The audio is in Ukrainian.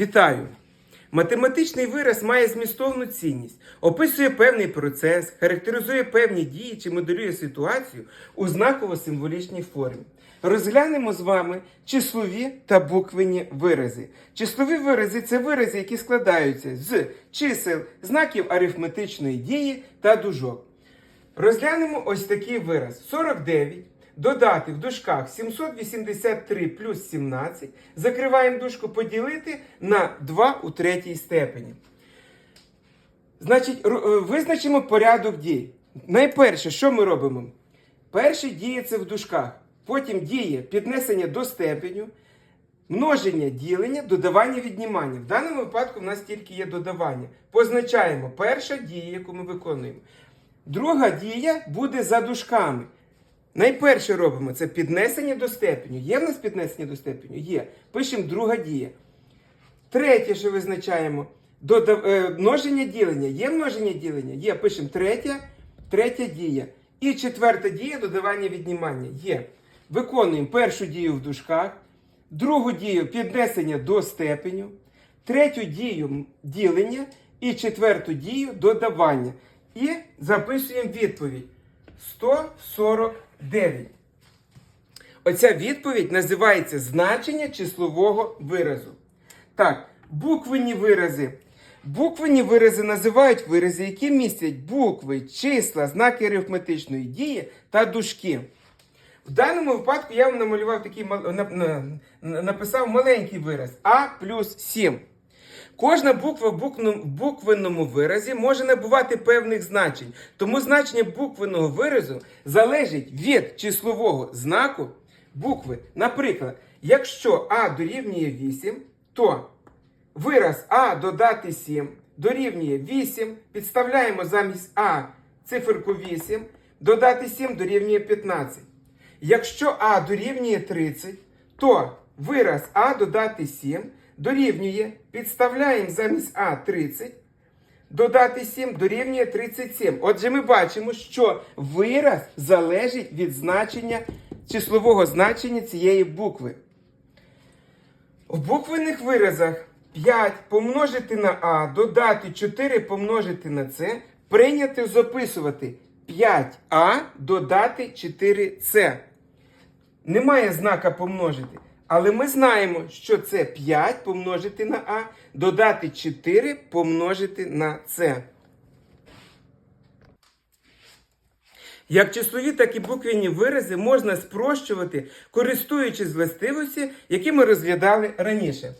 Вітаю! Математичний вираз має змістовну цінність, описує певний процес, характеризує певні дії чи моделює ситуацію у знаково-символічній формі. Розглянемо з вами числові та буквені вирази. Числові вирази це вирази, які складаються з чисел, знаків арифметичної дії та дужок. Розглянемо ось такий вираз: 49. Додати в дужках 783 плюс 17. Закриваємо дужку поділити на 2 у третій степені. Значить, е, визначимо порядок дій. Найперше, що ми робимо? Перше діє це в дужках. Потім діє піднесення до степеню, множення, ділення, додавання, віднімання. В даному випадку в нас тільки є додавання. Позначаємо перша дія, яку ми виконуємо. Друга дія буде за дужками. Найперше робимо це піднесення до степеню. Є в нас піднесення до степеню? Є. Пишемо друга дія. Третє, що визначаємо, додав... е, множення ділення. Є множення ділення? Є. Пишемо третя, третя дія. І четверта дія додавання віднімання. Є. Виконуємо першу дію в дужках, другу дію піднесення до степеню, третю дію ділення і четверту дію додавання. І записуємо відповідь 149. Оця відповідь називається значення числового виразу. Так, буквені вирази. Буквені вирази називають вирази, які містять букви, числа, знаки арифметичної дії та дужки. В даному випадку я вам намалював такий написав маленький вираз А плюс 7. Кожна буква в буквенному виразі може набувати певних значень, тому значення буквеного виразу залежить від числового знаку букви. Наприклад, якщо А дорівнює 8, то вираз А додати 7 дорівнює 8, підставляємо замість А циферку 8, додати 7 дорівнює 15. Якщо А дорівнює 30, то вираз А додати 7 дорівнює, підставляємо замість А 30, додати 7 дорівнює 37. Отже, ми бачимо, що вираз залежить від значення числового значення цієї букви. В буквених виразах 5 помножити на А, додати 4 помножити на С, прийнято записувати 5А додати 4С. Немає знака помножити. Але ми знаємо, що це 5 помножити на А, додати 4 помножити на С. Як числові, так і буквенні вирази можна спрощувати, користуючись властивості, які ми розглядали раніше.